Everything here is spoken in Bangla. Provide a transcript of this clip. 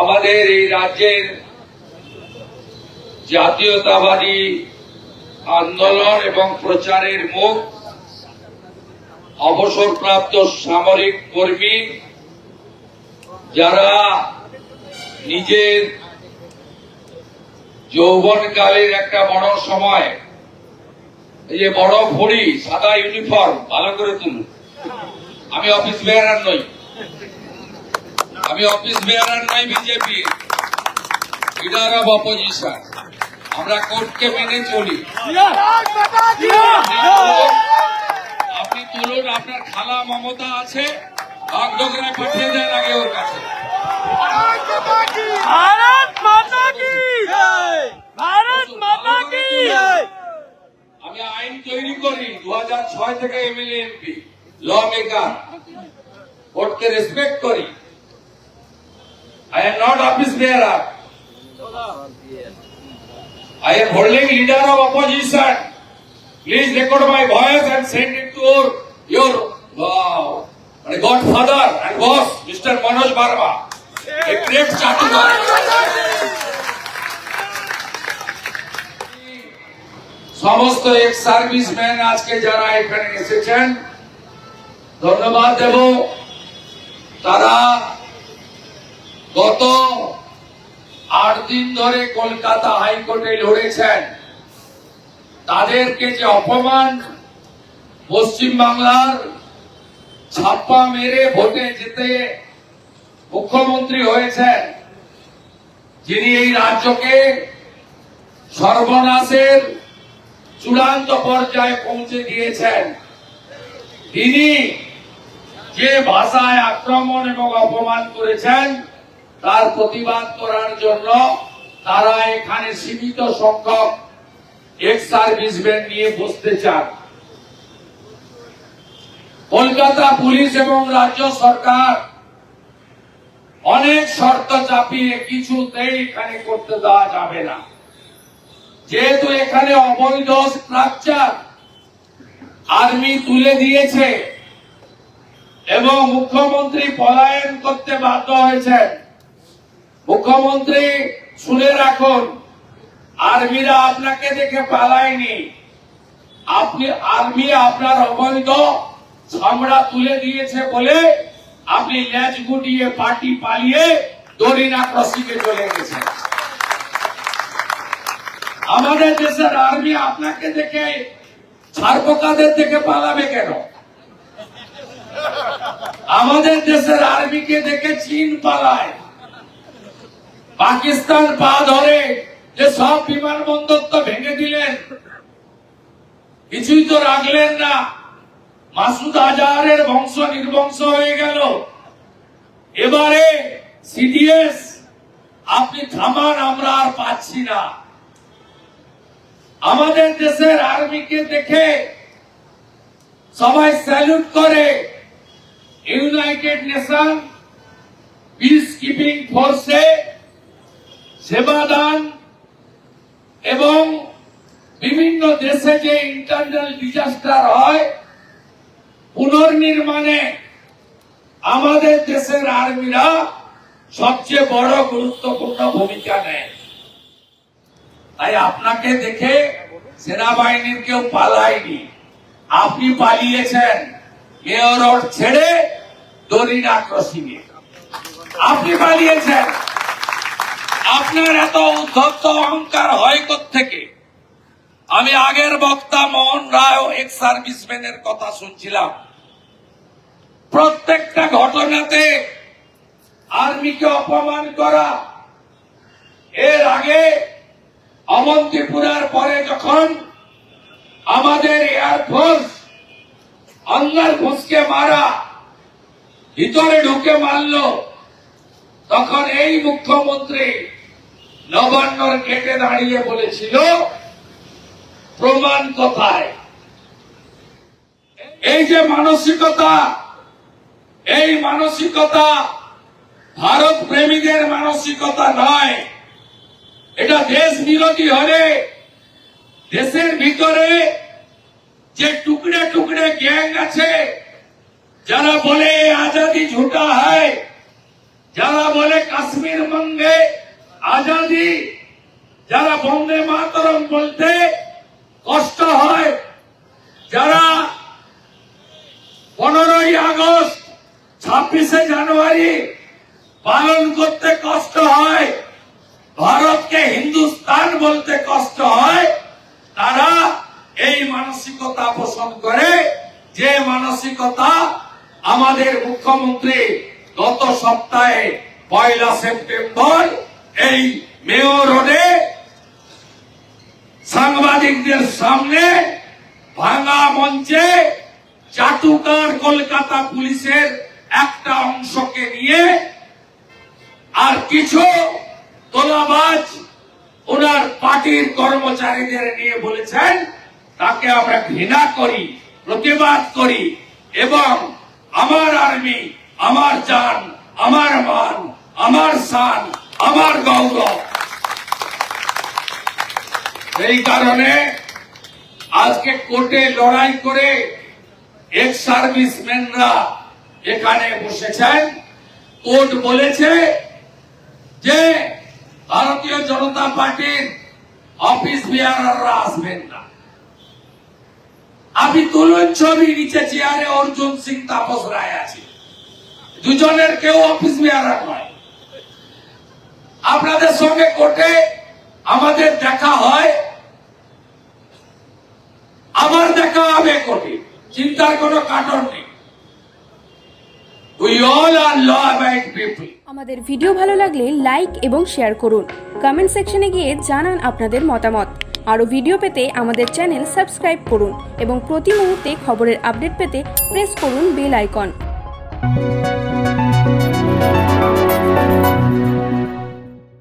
আমাদের এই রাজ্যের জাতীয়তাবাদী আন্দোলন এবং প্রচারের মুখ, অবসরপ্রাপ্ত সামরিক কর্মী যারা নিজের যৌবনকালের একটা বড় সময়, এই যে বড় ঘড়ি, সাদা ইউনিফর্ম, ভালো করে তুলুন। আমি অফিস বেয়ারার নই। আমি অফিস বেয়ারার নাই বিজেপি। Leader of opposition. আমরা কোর্টকে মেনে চলি। আপনি তুলুন আপনার খালা মমতা আছে বাগডোগরায় পাঠিয়ে দেন আগে ওর কাছে। আমি আইন তৈরি করি দু হাজার ছয় থেকে এমএলএ এমপি ল মেকার। কোর্টকে রেসপেক্ট করি। I am not office bearer I am holding leader of opposition. Please record my voice and send it to your, your wow, my godfather and boss, Mr. Manoj Barma. A great চাটুকার সমস্ত এক্স সার্ভিসম্যান আজকে যারা এখানে এসেছেন ধন্যবাদ দেব তারা গত আট দিন ধরে কলকাতা হাইকোর্টে লড়েছেন। তাদেরকে যে অপমান পশ্চিম বাংলার ছাপ্পা মেরে ভোটে যেতে মুখ্যমন্ত্রী হয়েছেন, যিনি এই রাজ্যকে সর্বনাশের চূড়ান্ত পর্যায়ে পৌঁছে দিয়েছেন। তিনি যে ভাষায় আক্রমণ এবং অপমান করেছেন তার প্রতিবাদ করার জন্য তারা এখানে সীমিত সংখ্যক এক্স সার্ভিসম্যান নিয়ে বসতে চান। কলকাতা পুলিশ এবং রাজ্য সরকার অনেক শর্ত চাপিয়ে কিছুতেই এখানে করতে দেওয়া যাবে না। যেহেতু এখানে অবৈধ স্ট্রাকচার আর্মি তুলে দিয়েছে এবং মুখ্যমন্ত্রী পলায়ন করতে বাধ্য হয়েছেন। মুখ্যমন্ত্রী, শুনে রাখুন, আর্মিরা আপনাকে দেখে পালায়নি। আপনি, আর্মি আপনার অবৈধ চামড়া তুলে দিয়েছে বলে আপনি ল্যাচ গুটিয়ে পার্টি পালিয়ে দরিনা ক্রসিংয়ে চলে গেছেন। আমাদের দেশের আর্মি আপনাকে দেখে ছারপোকাদের দেখে পালাবে কেন? আমাদের দেশের আর্মিকে দেখে চীন পালায়। পাকিস্তান পা ধরে যে সব বিমানবন্দর তো ভেঙে দিলেন, কিছুই তো রাখলেন না। মাসুদ আজহারের বংশ নির্বংশ হয়ে গেল। এবারে সিডিএস, আপনি থামান, আমরা আর পাচ্ছি না। আমাদের দেশের আর্মিকে দেখে সবাই স্যালুট করে, ইউনাইটেড নেশন পিস কিপিং ফোর্সে সেবাদান এবং বিভিন্ন দেশে যে ইন্টারনাল ডিজাস্টার হয়, পুনর্নির্মাণে আমাদের দেশের আর্মিরা সবচেয়ে বড় গুরুত্বপূর্ণ ভূমিকা নেয়। তাই আপনাকে দেখে সেনাবাহিনীর কেউ পালায়নি। আপনি পালিয়েছেন মেয়র ছেড়ে দরিনা ক্রসিং এ আপনি পালিয়েছেন। আপনার এত উদ্ধত্ত অহংকার হয় থেকে আমি আগের বক্তা মোহন রায় এক্স সার্ভিসম্যানের কথা শুনছিলাম। প্রত্যেকটা ঘটনাতে আর্মিকে অপমান করা, এর আগে অবন্তিপুরার পরে যখন আমাদের এয়ারফোর্স আঙ্গার ঘুষকে মারা, ভিতরে ঢুকে মারলো, তখন এই মুখ্যমন্ত্রী নবান্নর গেটে দাঁড়িয়ে বলেছিল, প্রমাণ কোথায়? এই যে মানসিকতা, এই মানসিকতা ভারত প্রেমীদের মানসিকতা নয়। এটা দেশ বিরোধী হলে দেশের ভিতরে যে টুকরে টুকরে গ্যাং আছে, যারা বলে আজাদি ঝুটা হয়, যারা বলে কাশ্মীর বঙ্গে আজাদি, যারা বন্দে মাতরম বলতে কষ্ট হয়, যারা পনেরোই আগস্ট ছাব্বিশে জানুয়ারি পালন করতে কষ্ট হয়, ভারতকে হিন্দুস্তান বলতে কষ্ট হয়, তারা এই মানসিকতা পোষণ করে, যে মানসিকতা আমাদের মুখ্যমন্ত্রী গত সপ্তাহে পয়লা সেপ্টেম্বর এই মেয়র রোডে সাংবাদিকদের সামনে ভাঙা মঞ্চে চাটুকার কলকাতা পুলিশের একটা অংশকে নিয়ে আর কিছু তোলাবাজ ওনার পার্টির কর্মচারীদের নিয়ে বলেছেন, তাকে আমরা ঘৃণা করি, প্রতিবাদ করি এবং আমার আর্মি, আমার জান, আমার মান, আমার শান আমার গৌরব। সেই কারণে আজকে কোর্টে লড়াই করে এক্স সার্ভিসম্যানরা এখানে বসেছেন। কোর্ট বলেছে যে ভারতীয় জনতা পার্টির অফিস বিহারাররা আসবেন না। আমি তুলুন ছবি নিচে চেয়ারে অর্জুন সিং তাপস রায় আছে। দুজনের কেউ অফিস বিহারার নয়। আপনাদের সঙ্গে কোর্টে আমাদের দেখা হয়। আবার দেখা হবে কোর্টে, চিন্তার কোনো কারণ নেই। আমাদের ভিডিও ভালো লাগলে লাইক এবং শেয়ার করুন। কমেন্ট সেকশনে গিয়ে জানান আপনাদের মতামত। আরও ভিডিও পেতে আমাদের চ্যানেল সাবস্ক্রাইব করুন এবং প্রতি মুহূর্তে খবরের আপডেট পেতে প্রেস করুন বেল আইকন।